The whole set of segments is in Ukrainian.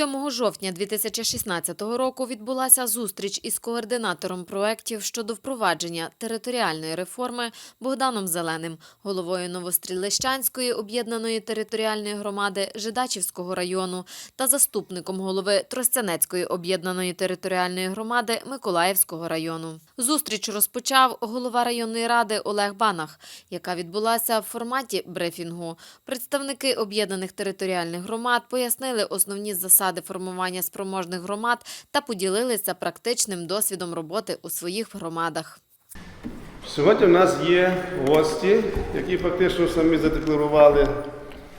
7 жовтня 2016 року відбулася зустріч із координатором проєктів щодо впровадження територіальної реформи Богданом Зеленим, головою Новострілищанської об'єднаної територіальної громади Жидачівського району та заступником голови Тростянецької об'єднаної територіальної громади Миколаївського району. Зустріч розпочав голова районної ради Олег Банах, яка відбулася в форматі брифінгу. Представники об'єднаних територіальних громад пояснили основні засади формування спроможних громад та поділилися практичним досвідом роботи у своїх громадах. Сьогодні в нас є гості, які фактично самі задекларували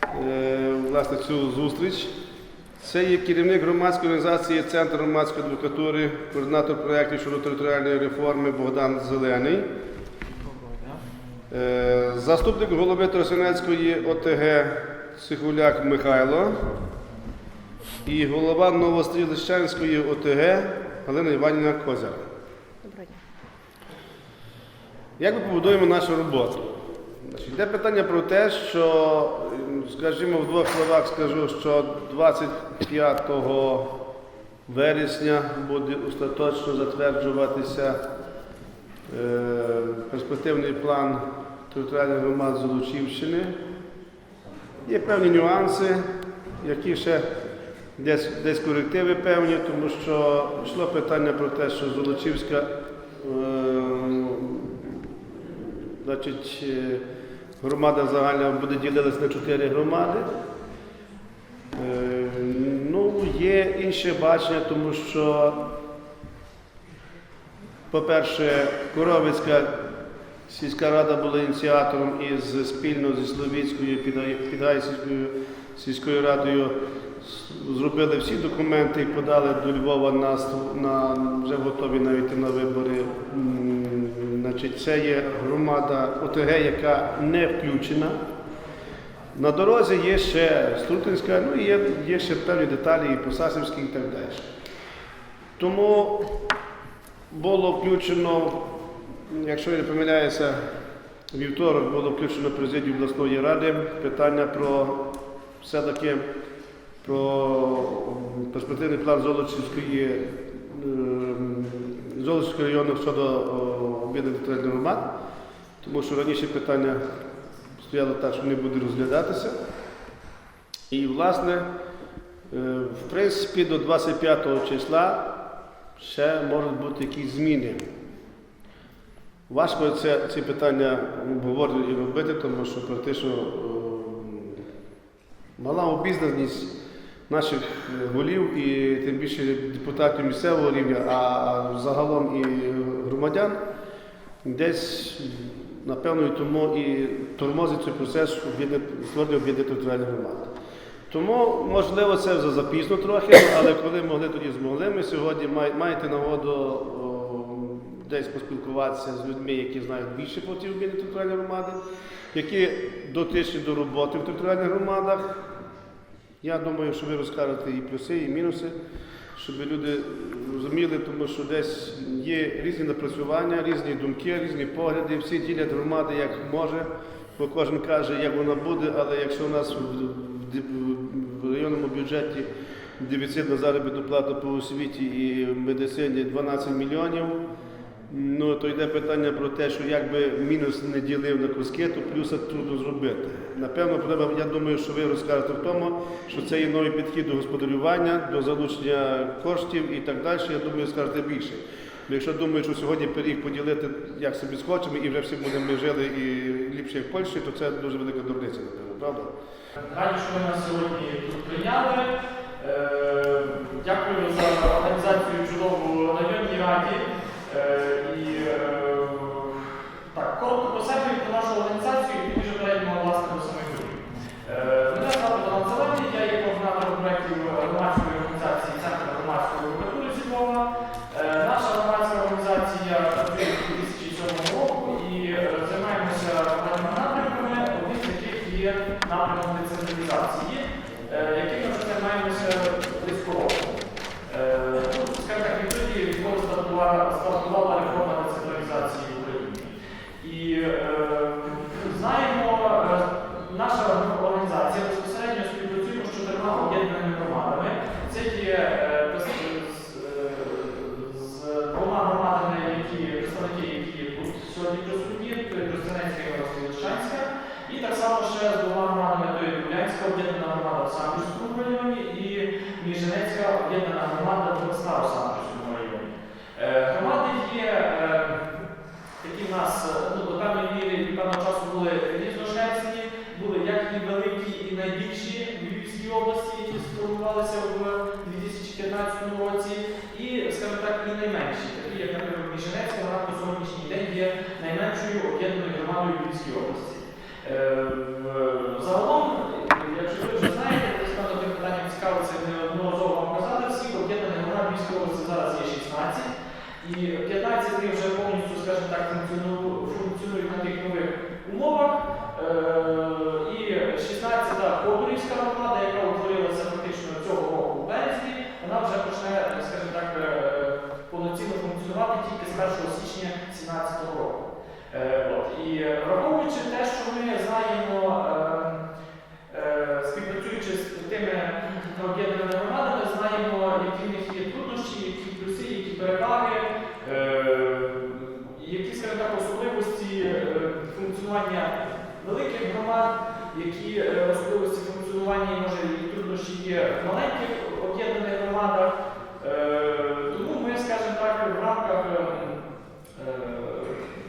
е, власне цю зустріч. Це є керівник громадської організації Центр громадської адвокатури, координатор проєктів щодо територіальної реформи Богдан Зелений. Е, Заступник голови Тросянецької ОТГ Цихуляк Михайло і голова Новострілищанської ОТГ Галина Іванівна Козяр. Як ми побудуємо нашу роботу? Йде питання про те, що, скажімо, в двох словах скажу, що 25 вересня буде остаточно затверджуватися е, перспективний план територіальних громад Золочівщини. Є певні нюанси, які ще десь, десь корективи певні, тому що йшло питання про те, що Золочівська е, Значить, е, громада загальна буде ділитися на чотири громади. Е, Ну, є інше бачення, тому що, по-перше, Коровицька сільська рада була ініціатором із спільно зі Словіцькою Підгайською сільською радою зробили всі документи і подали до Львова на, на вже готові навіть на вибори. Значить, це є громада ОТГ, яка не включена. На дорозі є ще Струтинська, ну і є, є ще певні деталі і Посасівські і так далі. Тому було включено, якщо я не помиляюся, вівторок було включено президію обласної ради питання про все-таки про перспективний план Золочівської ем, Золочівського району щодо об'єднаних територіальних громад, тому що раніше питання стояло так, що не буде розглядатися. І, власне, е, в принципі, до 25 числа ще можуть бути якісь зміни. Важко це, ці питання обговорювати і робити, тому що практично е, мала обізнаність наших е, голів і тим більше депутатів місцевого рівня, а загалом і громадян десь, напевно, і тому і тормозить цей процес створення об'єднаних територіальних громад. Тому, можливо, це вже запізно трохи, але коли могли, тоді змогли. Ми сьогодні маєте нагоду десь поспілкуватися з людьми, які знають більше про ті об'єднані територіальні громади, які дотичні до роботи в територіальних громадах. Я думаю, що ви розкажете і плюси, і мінуси, щоб люди розуміли, тому що десь є різні напрацювання, різні думки, різні погляди, всі ділять громади як може, бо кожен каже, як вона буде, але якщо у нас в, районному бюджеті дефіцит на заробітну плату по освіті і медицині 12 мільйонів, Ну, то йде питання про те, що якби мінус не ділив на куски, то плюса трудно зробити. Напевно, треба, я думаю, що ви розкажете в тому, що це є новий підхід до господарювання, до залучення коштів і так далі. Я думаю, скажете більше. Якщо думаю, що сьогодні пиріг поділити як собі схочемо, і вже всі будемо ми жили і ліпше як в Польщі, то це дуже велика дурниця, напевно, правда? Раді, що ви нас сьогодні тут прийняли. Е, Дякую за організацію чудову районній раді. Е, І е, так, коротко про себе і про нашу організацію, і тоді вже перейдемо власне до самих людей. Е, Мене звати Роман Зелений, я є координатором проєктів громадської організації Центр громадської адвокатури зі Львова. Е, Наша громадська організація працює з 2007 року і е, займаємося певними напрямками, один з яких є напрямок децентралізації, е, яким ми вже займаємося в Самбірському районі і Міженецька об'єднана громада Донецька у Самбірському районі. Е, Громади є е, такі в нас е, ну, до певної міри від певного часу були різношерстні, були як і великі, і найбільші в Львівській області, які сформувалися в 2015 році, і, скажімо так, і найменші, такі як, наприклад, Міженецька громада на сьогоднішній день є найменшою об'єднаною громадою в Львівській області. Е, в- Загалом, якщо ви вже знаєте, то певно тим питанням цікавиться неодноразово вам казати, всі об'єднані громади в Львівській області зараз є 16. І 15 днів вже повністю, скажімо так, функціону- функціонують на тих нових умовах. Е, І 16-та Ходорівська громада, яка утворилася фактично цього року в березні, вона вже почне, скажімо так, е, повноцінно функціонувати тільки з 1 січня 2017 року. Е, От. І враховуючи те, що ми знаємо, е, е, співпрацюючи з тими об'єднаними громадами, знаємо, які в них є труднощі, які плюси, які переваги, е, які, скажімо так, особливості е, функціонування великих громад, які е, особливості функціонування, може, і труднощі є в маленьких об'єднаних громадах. Е, Тому ми, скажімо так, в рамках е, е,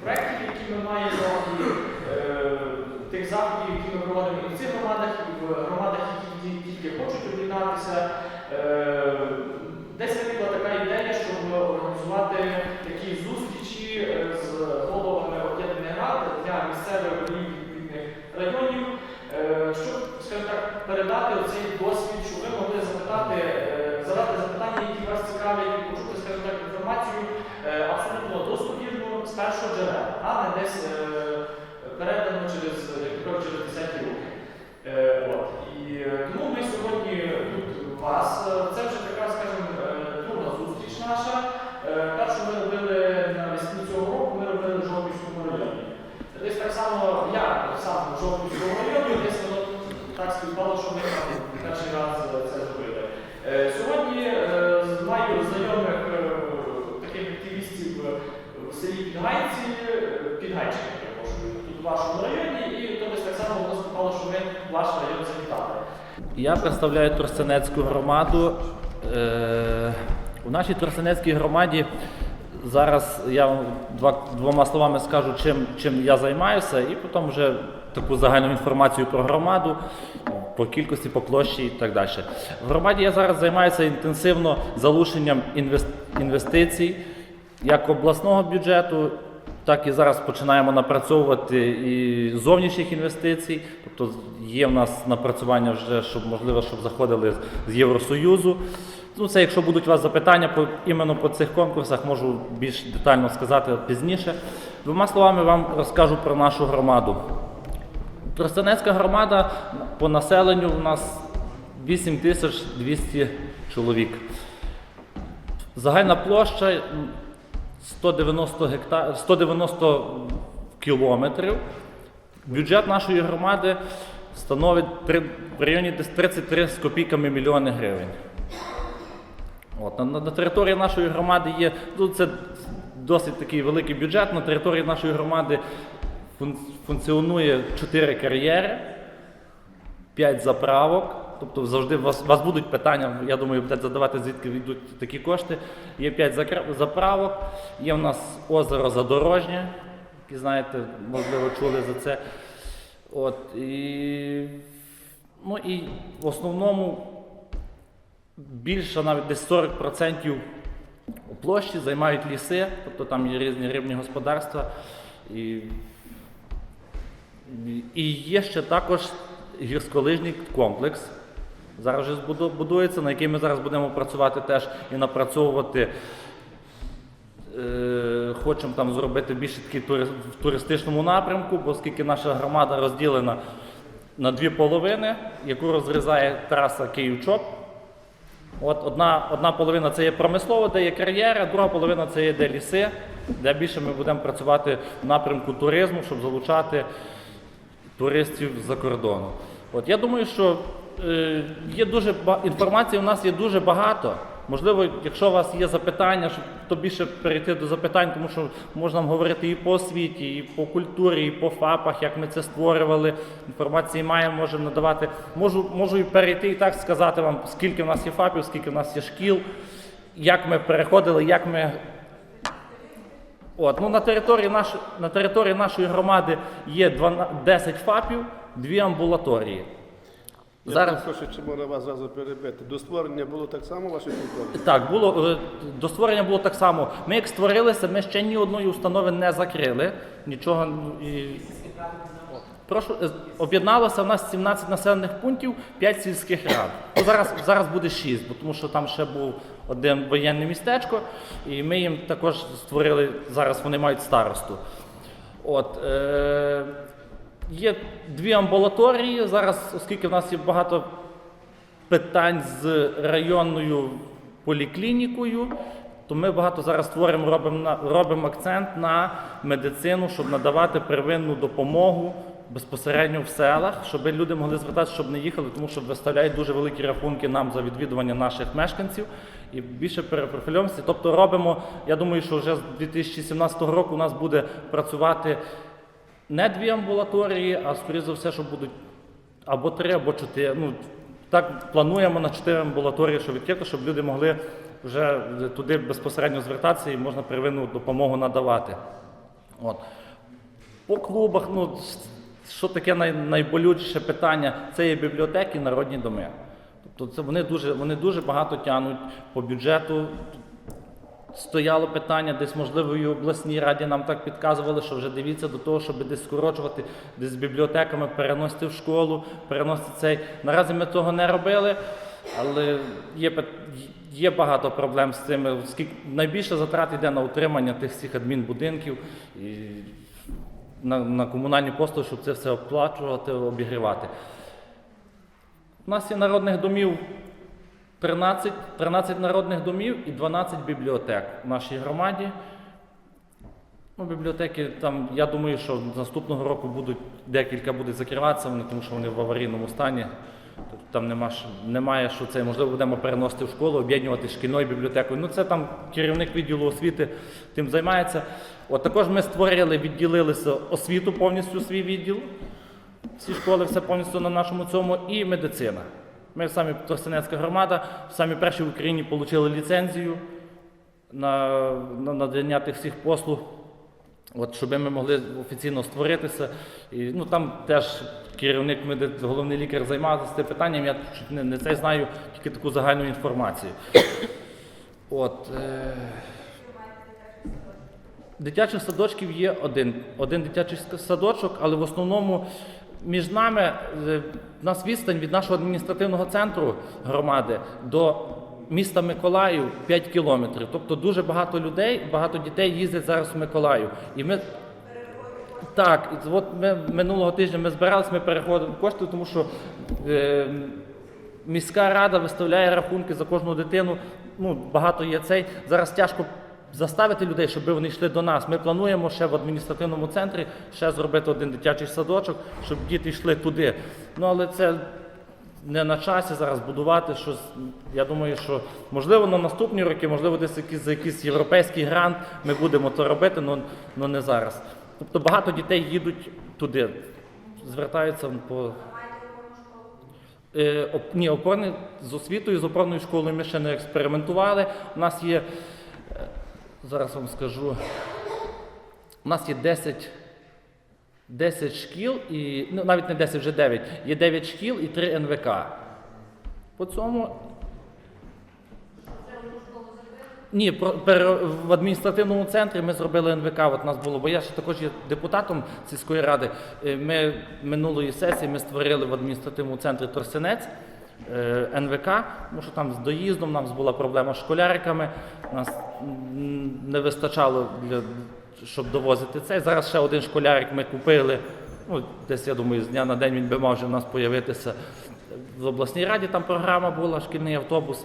проєктів, які ми маємо, і тих заходів, які ми проводимо і в цих громадах, і в громадах, які тільки хочуть об'єднатися. Десь виникла така ідея, щоб організувати такі зустрічі з головами об'єднаних рад для місцевих голів відповідних районів, е, щоб, скажімо так, передати цей досвід, щоб ви могли запитати, е, задати запитання, які вас цікавлять, і почути, скажімо так, інформацію е, абсолютно достовірну з першого джерела, а не десь е, передано через, як то кажуть, через 10 роки. Е, От. І е, тому ми сьогодні тут у вас. Е, Це вже така, скажімо, е, друга зустріч наша. Е, Першу ми робили навесні цього року, ми робили в Жовківському районі. Десь так само я сам в Жовківському районі, десь воно так співпало, що ми перший раз е, це зробили. Е, Сьогодні е, маю знайомих таких активістів в селі Підгайці, Підгайчики, тут в вашому районі, і то десь так само воно співпало, що ми ваш район завітали. Я представляю Тростянецьку громаду. У нашій Тростянецькій громаді зараз я вам два, двома словами скажу, чим, чим я займаюся, і потім вже таку загальну інформацію про громаду, по кількості, по площі і так далі. В громаді я зараз займаюся інтенсивно залученням інвестицій як обласного бюджету, так і зараз починаємо напрацьовувати і зовнішніх інвестицій. Тобто є в нас напрацювання вже, щоб можливо, щоб заходили з- Євросоюзу. Ну, це якщо будуть у вас запитання по іменно по цих конкурсах, можу більш детально сказати пізніше. Двома словами вам розкажу про нашу громаду. Тростянецька громада по населенню у нас 8200 чоловік. Загальна площа 190 гектар, 190 кілометрів. Бюджет нашої громади становить в районі десь 33 з копійками мільйони гривень. От, на, на- території нашої громади є, ну, це досить такий великий бюджет. На території нашої громади функціонує 4 кар'єри, 5 заправок. Тобто завжди вас, вас будуть питання, я думаю, будете задавати, звідки йдуть такі кошти. Є 5 заправок, є в нас озеро Задорожнє, які знаєте, можливо, чули за це. От, і, ну і в основному більше навіть десь 40% у площі займають ліси, тобто там є різні рибні господарства. І, і є ще також гірськолижний комплекс. Зараз вже будується, на який ми зараз будемо працювати теж і напрацьовувати. Е, хочемо там зробити більше такий в туристичному напрямку, бо оскільки наша громада розділена на дві половини, яку розрізає траса Київ-Чоп. От одна, одна половина це є промислово, де є кар'єра, друга половина це є де ліси, де більше ми будемо працювати в напрямку туризму, щоб залучати туристів з-за кордону. От я думаю, що е, є дуже інформації у нас є дуже багато. Можливо, якщо у вас є запитання, щоб то більше перейти до запитань, тому що можна говорити і по освіті, і по культурі, і по ФАПах, як ми це створювали. Інформації маємо, можемо надавати. Можу, можу і перейти і так сказати вам, скільки в нас є ФАПів, скільки в нас є шкіл, як ми переходили, як ми От, ну, на, території наш, на території нашої громади є 12, 10 ФАПів, дві амбулаторії. Я Зараз просто ще можна вас зразу перебити. До створення було так само ваші контролі? так було е, до створення було так само. Ми як створилися, ми ще ні одної установи не закрили. Нічого ну, і... Прошу, е, об'єдналося в нас 17 населених пунктів, 5 сільських рад. Ну, зараз, зараз буде 6, бо тому що там ще був один воєнне містечко, і ми їм також створили, зараз вони мають старосту. От, е, є дві амбулаторії. Зараз, оскільки в нас є багато питань з районною поліклінікою, то ми багато зараз створимо, робимо, робимо акцент на медицину, щоб надавати первинну допомогу безпосередньо в селах, щоб люди могли звертатися, щоб не їхали, тому що виставляють дуже великі рахунки нам за відвідування наших мешканців і більше перепрофільовуємося. Тобто робимо, я думаю, що вже з 2017 року у нас буде працювати не дві амбулаторії, а скоріше за все, що будуть або три, або чотири. Ну, так плануємо на чотири амбулаторії, що відкрито, щоб люди могли вже туди безпосередньо звертатися і можна первинну допомогу надавати. От. По клубах, ну, що таке най, найболючіше питання, це є бібліотеки, народні доми. Тобто це вони дуже, вони дуже багато тягнуть по бюджету. Стояло питання, десь, можливо, і в обласній раді нам так підказували, що вже дивіться до того, щоб десь скорочувати, десь з бібліотеками переносити в школу, переносити цей. Наразі ми того не робили, але є, є багато проблем з цим. Оскільки найбільше затрат йде на утримання тих всіх адмінбудинків і на, на комунальні послуги, щоб це все оплачувати, обігрівати. У нас є народних домів 13, 13 народних домів і 12 бібліотек в нашій громаді. Ну, бібліотеки там, я думаю, що наступного року будуть декілька будуть закриватися, вони, тому що вони в аварійному стані. Тобто Там нема, немає, що це можливо будемо переносити в школу, об'єднувати шкільною бібліотекою. Ну це там керівник відділу освіти тим займається. От також ми створили, відділилися освіту повністю свій відділ. Всі школи, все повністю на нашому цьому, і медицина. Ми самі Торсинецька громада, самі перші в Україні отримали ліцензію на, на надання тих всіх послуг. От, щоб ми могли офіційно створитися. І, ну, там теж керівник, головний лікар займався цим питанням, я не, не це знаю, тільки таку загальну інформацію. От, е... Дитячих садочків є один. Один дитячий садочок, але в основному між нами е, у нас відстань від нашого адміністративного центру громади до міста Миколаїв 5 кілометрів. Тобто дуже багато людей, багато дітей їздять зараз в Миколаїв. І ми так, от ми минулого тижня ми збиралися, ми переходимо кошти, тому що е, міська рада виставляє рахунки за кожну дитину. Ну, багато є цей. Зараз тяжко заставити людей, щоб вони йшли до нас. Ми плануємо ще в адміністративному центрі ще зробити один дитячий садочок, щоб діти йшли туди. Ну, але це не на часі зараз будувати щось. Я думаю, що можливо на наступні роки, можливо, десь якийсь, за якийсь європейський грант ми будемо це робити, але не зараз. Тобто багато дітей їдуть туди, звертаються по. Е, оп- ні, опорний з освітою, з опорною школою ми ще не експериментували. У нас є, зараз вам скажу, у нас є 10, 10 шкіл, і, ну навіть не 10, вже 9. Є 9 шкіл і 3 НВК. По цьому. Ні, в адміністративному центрі ми зробили НВК. От нас було, бо я ще також є депутатом сільської ради. Е, Ми минулої сесії ми створили в адміністративному центрі Торсинець е, НВК, тому що там з доїздом нам була проблема з школяриками. Нас м, не вистачало для щоб довозити цей. Зараз ще один школярик ми купили. Ну, десь я думаю, з дня на день він би мав вже в нас появитися. В обласній раді там програма була, шкільний автобус.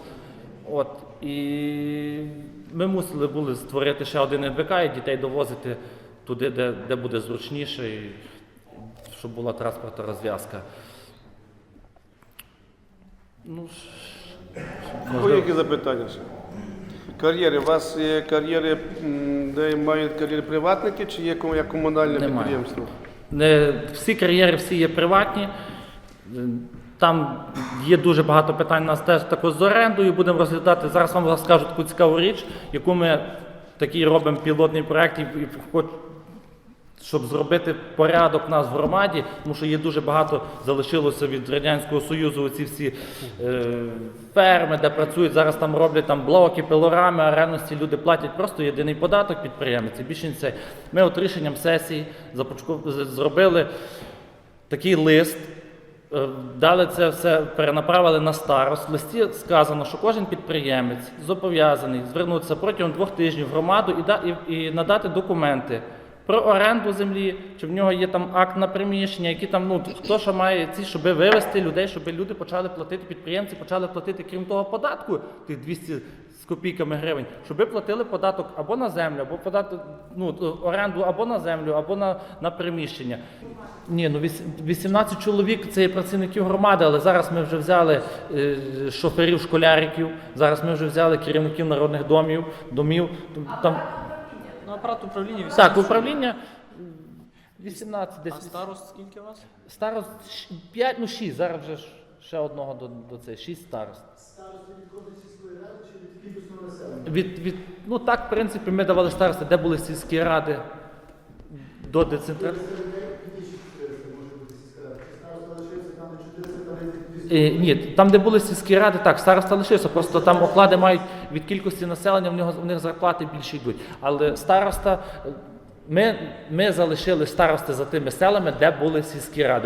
От, і ми мусили були створити ще один НВК і дітей довозити туди, де, де буде зручніше, і щоб була транспортна розв'язка. Ну, які запитання ще? Кар'єри. У вас є кар'єри, де мають кар'єри приватники чи є як комунальне Немає. підприємство? Не, всі кар'єри всі є приватні. Там є дуже багато питань у нас теж також з орендою. Будемо розглядати. Зараз вам розкажу таку цікаву річ, яку ми такий робимо пілотний проект і, і хоч- щоб зробити порядок у нас в громаді, тому що є дуже багато залишилося від Радянського Союзу ці всі е, ферми, де працюють, зараз там роблять там блоки, пилорами, а реальності люди платять просто єдиний податок підприємці. Більше не це. Ми от рішенням сесії зробили такий лист, е, дали це все, перенаправили на старост. В листі сказано, що кожен підприємець зобов'язаний звернутися протягом двох тижнів в громаду і, і надати документи. Про оренду землі, чи в нього є там акт на приміщення, які там, ну хто що має ці, щоб вивести людей, щоб люди почали платити, підприємці почали платити, крім того, податку, тих 200 з копійками гривень, щоб платили податок або на землю, або податок, ну, оренду або на землю, або на, на приміщення. Ні, ну віс- 18 чоловік це є працівників громади, але зараз ми вже взяли е, шоферів, школяриків, зараз ми вже взяли керівників народних домів, домів. Там, Ну, апарат управління 18. так, управління 18 десь. А старост скільки у вас? Старост 5, ну 6, зараз вже ж ще одного до, до цього, 6 старост. Від, від, ну так, в принципі, ми давали старости, де були сільські ради до децентралізації. Ні, там, де були сільські ради, так, староста лишився, просто там оклади мають від кількості населення, в нього в них зарплати більше йдуть. Але староста, е, ми, ми залишили старости за тими селами, де були сільські ради.